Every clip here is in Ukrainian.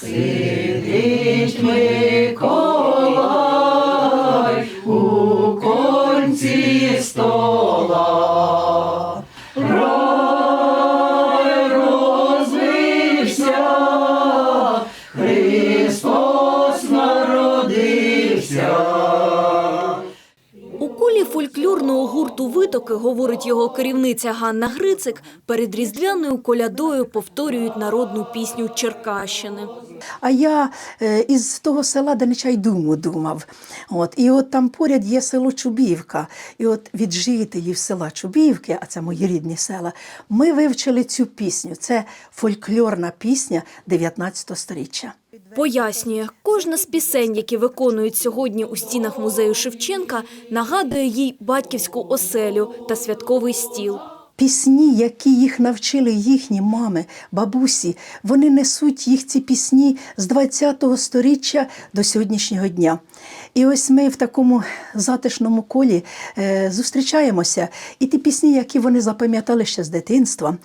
Сидить Миколай у конці стола. Фольклорного гурту «Витоки», говорить його керівниця Ганна Грицик, перед різдвяною колядою повторюють народну пісню Черкащини. А я е, із того села, Денечай думу думав. От, і от там поряд є село Чубівка. І от від жителів села Чубівки, а це мої рідні села, ми вивчили цю пісню. Це фольклорна пісня 19 століття. Пояснює, кожна з пісень, які виконують сьогодні у стінах музею Шевченка, нагадує їй батьківську оселю та святковий стіл. Пісні, які їх навчили їхні мами, бабусі, вони несуть їх ці пісні з 20-го сторіччя до сьогоднішнього дня. І ось ми в такому затишному колі е, зустрічаємося, і ті пісні, які вони запам'ятали ще з дитинства,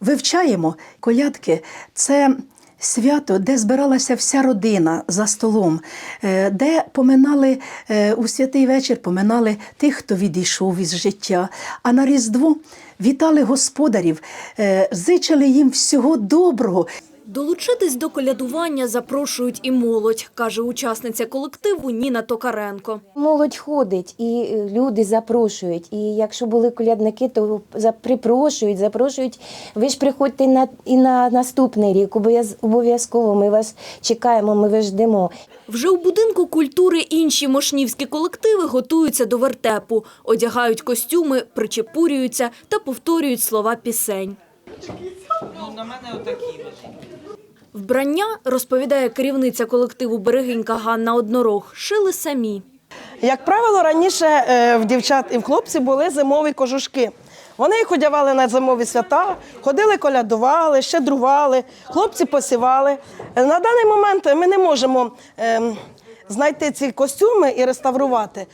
вивчаємо колядки. Це свято, де збиралася вся родина за столом, е, де поминали е, у святий вечір, поминали тих, хто відійшов із життя. А на Різдво вітали господарів, е, зичили їм всього доброго. Долучитись до колядування запрошують і молодь, каже учасниця колективу Ніна Токаренко. Молодь ходить, і е, люди запрошують. І якщо були колядники, то припрошують, запрошують. Ви ж приходьте на і на наступний рік. обов'яз- Обов'язково ми вас чекаємо, ми вас ждемо. Вже у будинку культури інші мошнівські колективи готуються до вертепу, одягають костюми, причепурюються та повторюють слова пісень. Ну, на мене отакі. от. Вбрання, розповідає керівниця колективу Берегинька Ганна Однорог, шили самі. Як правило, раніше е, в дівчат і в хлопців були зимові кожушки. Вони їх одягали на зимові свята, ходили, колядували, щедрували, хлопці посівали. На даний момент ми не можемо ем, знайти ці костюми і реставрувати.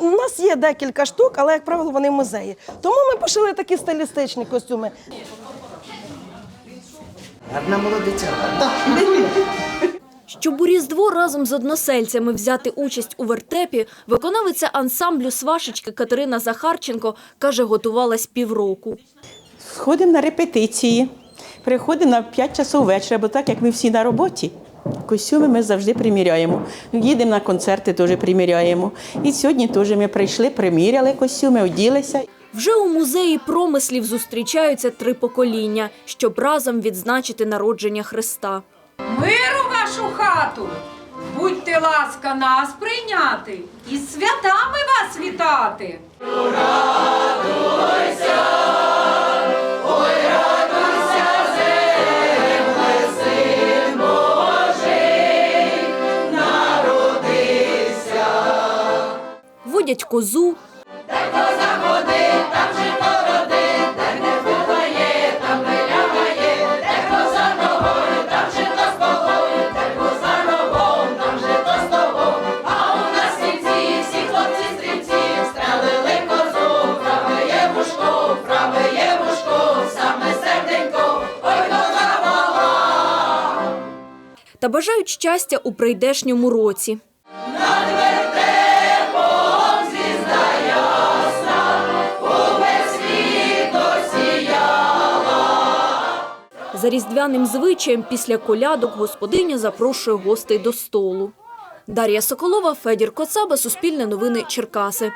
У нас є декілька штук, але, як правило, вони в музеї. Тому ми пошили такі стилістичні костюми. Гарна молодиця. Щоб у Різдво разом з односельцями взяти участь у вертепі, виконавиця ансамблю «Свашечки» Катерина Захарченко каже, готувалась півроку. Ходимо на репетиції, приходимо на 5 часов вечора, бо так як ми всі на роботі. Костюми ми завжди приміряємо. Їдемо на концерти, теж приміряємо. І сьогодні теж ми прийшли, приміряли костюми, оділися. Вже у музеї промислів зустрічаються три покоління, щоб разом відзначити народження Христа. Миру вашу хату! Будьте ласка нас прийняти і святами вас вітати! Радуйся! Водять козу, та бажають щастя у прийдешньому році. За різдвяним звичаєм після колядок господиня запрошує гостей до столу. Дар'я Соколова, Федір Коцаба, Суспільне новини Черкаси.